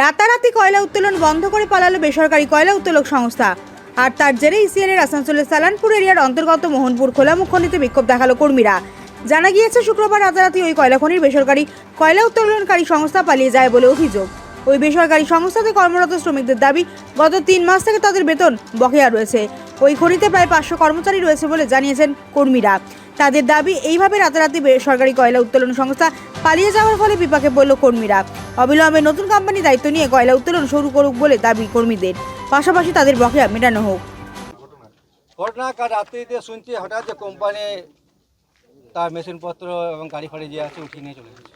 রাতারাতি কয়লা উত্তোলন বন্ধ করে পালালো বেসরকারি কয়লা উত্তোলক সংস্থা। আর তার জেরে ইসিএলের আসানসোলের সালানপুর এরিয়ার অন্তর্গত মোহনপুর খোলা খনিতে বিক্ষোভ দেখাল কর্মীরা। জানা গিয়েছে, শুক্রবার রাতারাতি ওই কয়লা খনির বেসরকারি কয়লা উত্তোলনকারী সংস্থা পালিয়ে যায় বলে অভিযোগ। ওই বেসরকারি সংস্থাতে কর্মরত শ্রমিকদের দাবি, গত তিন মাস থেকে তাদের বেতন বকেয়া রয়েছে। ওই খনিতে প্রায় পাঁচশো কর্মচারী রয়েছে বলে জানিয়েছেন কর্মীরা। তাদের দাবি, এইভাবে রাতারাতি বেসরকারি কয়লা উত্তোলন সংস্থা পালিয়ে যাওয়ার ফলে বিপাকে পড়ল কর্মীরা। অবিলম্বে নতুন কোম্পানি দায়িত্ব নিয়ে কয়লা উত্তোলন শুরু করুক বলে দাবি কর্মীদের। পাশাপাশি তাদের বকেয়া মেটানো হোক। ঘটনা কাল রাত্রিতে শুনছি হঠাৎ যে কোম্পানি তার মেশিনপত্র এবং গাড়ি ফাড়ি যে আছে উঠিয়ে নিয়ে চলে গেছে।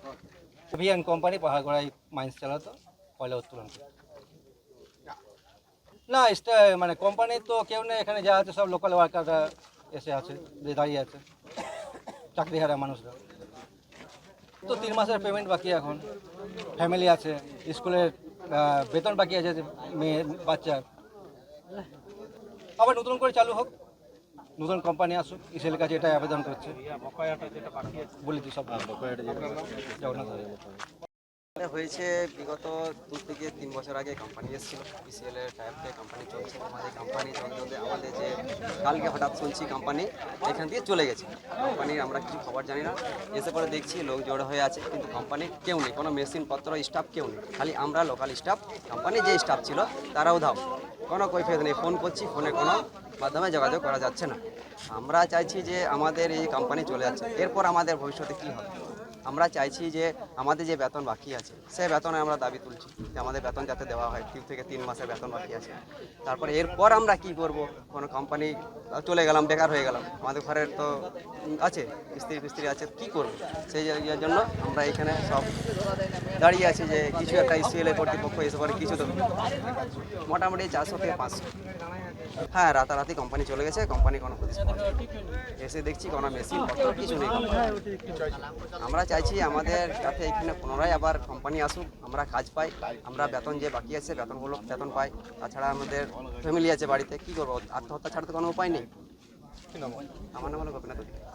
ভিয়ান কোম্পানি পাহাড়গড়ায় মাইন্স চালাতো। কয়লা উত্তোলন করে। না মানে কোম্পানি তো কেউ নেই এখানে যা আছে সব লোকাল ওয়ার্কাররা এসে আছে যে দাঁড়িয়ে আছে চাকরি হারা মানুষরা। তো তিন মাসের পেমেন্ট বাকি এখন। ফ্যামিলি আছে স্কুলের বেতন বাকি আছে মেয়ে বাচ্চার আবার নতুন করে চালু হোক নতুন কোম্পানি আসুক ইসেলের কাছে এটা আবেদন করছে। বলে দিই সব। জগন্নাথ এটা হয়েছে বিগত দু থেকে তিন বছর আগে কোম্পানি এসেছিল। পিসিএল এর টাইপে কোম্পানি চলছে। আমাদের কোম্পানি চলতে আমাদের যে কালকে হঠাৎ শুনছি কোম্পানি এখান থেকে চলে গেছে। কোম্পানির আমরা কিছু খবর জানি না। এসে পরে দেখছি লোক জড়ো হয়ে আছে, কিন্তু কোম্পানির কেউ নেই। কোনো মেশিন পত্র স্টাফ কেউ নেই। খালি আমরা লোকাল স্টাফ কোম্পানির যে স্টাফ ছিল, তারাও ধাও কোনো কৈফিয়ত নেই। ফোন করছি ফোনে কোনো মাধ্যমে যোগাযোগ করা যাচ্ছে না। আমরা চাইছি যে আমাদের এই কোম্পানি চলে যাচ্ছে। এরপর আমাদের ভবিষ্যতে কী হবে? আমরা চাইছি যে আমাদের যে বেতন বাকি আছে, সে বেতনে আমরা দাবি তুলছি যে আমাদের বেতন যাতে দেওয়া হয়। তিন থেকে তিন মাসের বেতন বাকি আছে। তারপরে এরপর আমরা কি করব? কোনো কোম্পানি চলে গেলাম, বেকার হয়ে গেলাম। আমাদের ঘরের তো আছে, স্ত্রী স্ত্রী আছে, কি করব? সেই জন্য আমরা এখানে সব দাঁড়িয়ে আছি যে কিছু একটা ইসিএল কর্তৃপক্ষ এসে পরে কিছু তো মোটামুটি চারশো থেকে পাঁচশো। হ্যাঁ রাতারাতি কোম্পানি চলে গেছে কোম্পানি কোনো এসে দেখছি কোনো মেশিন কিছু নেই। আমরা চাইছি আমাদের যাতে এখানে পুনরায় আবার কোম্পানি আসুক, আমরা কাজ পাই, আমরা বেতন যে বাকি আছে, বেতনগুলো বেতন পাই। তাছাড়া আমাদের ফ্যামিলি আছে বাড়িতে, কি করব? আত্মহত্যা ছাড়া তো কোনো উপায় নেই আমার নাম হলো গোপীনাথ অধিকারী।